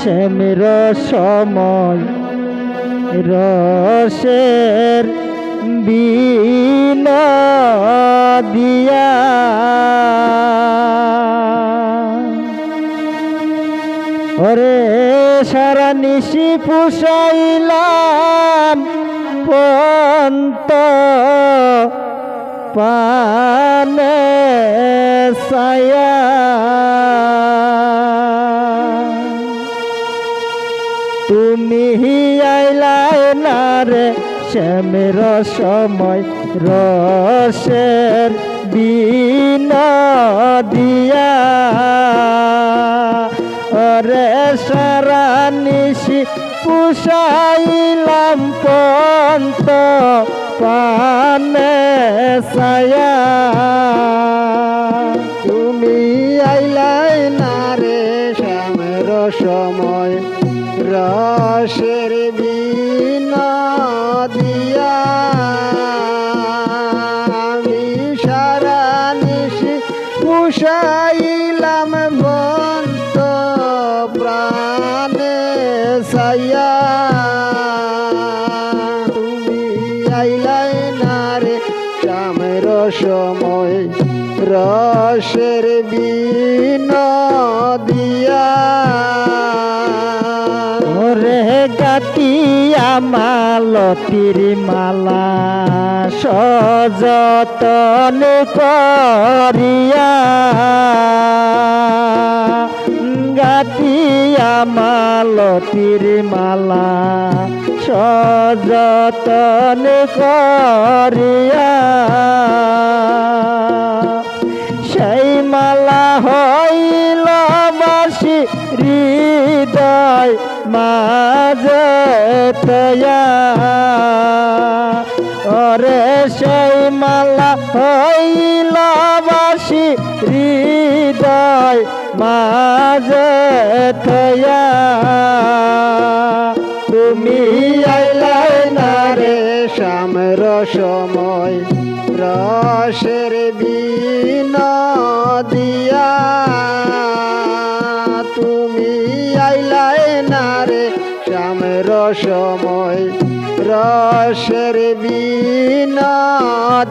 শ্যামের সময় রসের বিনা দিয়া। ওরে সারা নিশি পুষাইলাম পন্ত পানে সায়া তুমি আইলাই না রে শ্যামের সময় রসের বিনা দিয়া। ওরে সারা নিশি পুষাইলাম পন্ত পানে সায়া রসের বিনা দিয়া আমি সারা নিশি পুষাইলাম বন্ত প্রাণে সাইয়া তুমি আইলাই না রে শ্যামের সময় রসের বিনা দিয়া। ওরে গাতিয়া মালতির মালা সযতন করিয়া। গাতিয়া মালতির মালা সযতন করিয়া। সেই মালা হইল হৃদয় ওরে সেই মালা হইল বাসি হৃদয় মাঝে রসের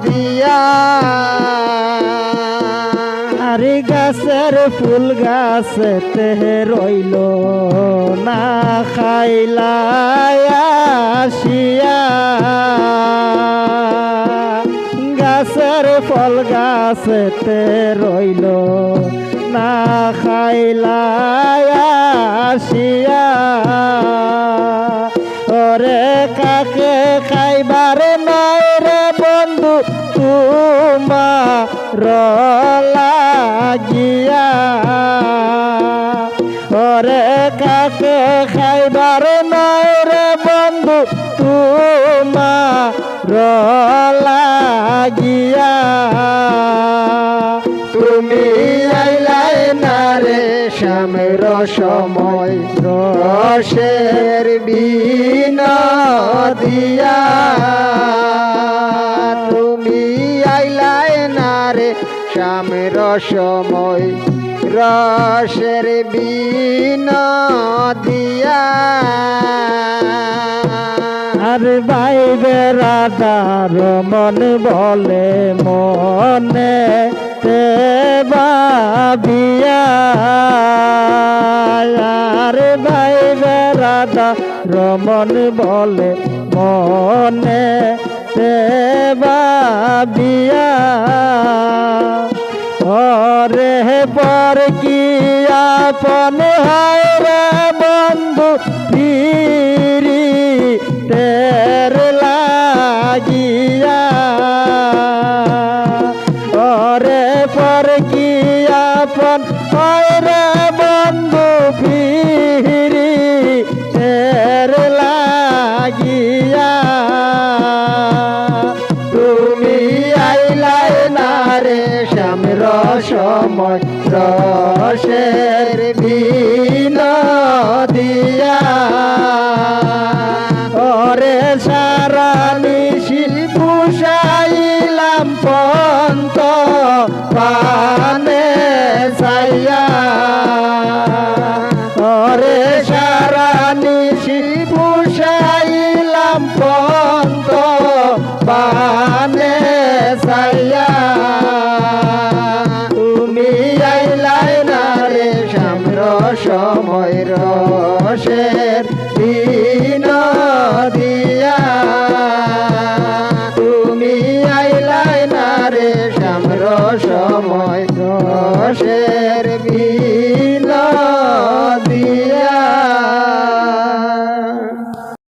দিয়া। আরে গাছের ফুল গাছেতে রইল না খাইলাই আসিয়া। গাছের ফল গাছেতে রইল না খাইলাই তোমার লাগিয়া ওরে কাকে খাইবার নাই রে বন্ধু? তোমার লাগিয়া তুমি আইলাই না রে শ্যামের সময়। রসের বিনা দিয়া তুমি না রে শ্যামের সময় রসের বিনা দিয়া। আর ভাই বেড়াদার মন বলে মনে তে বাবিয়া আর ভাই বেড়াদার মন বলে মনে বাবিয়া ওরে পর কি আপন হয় রে বন্ধু? ফিরি তের লাগিয়া নয় রসের ভিন দিয়া ওরে সারা নিশি পুষাইলাম পন্ত পানে সাইয়া ওরে সারা নিশি পুষাইলাম পন্ত পান pero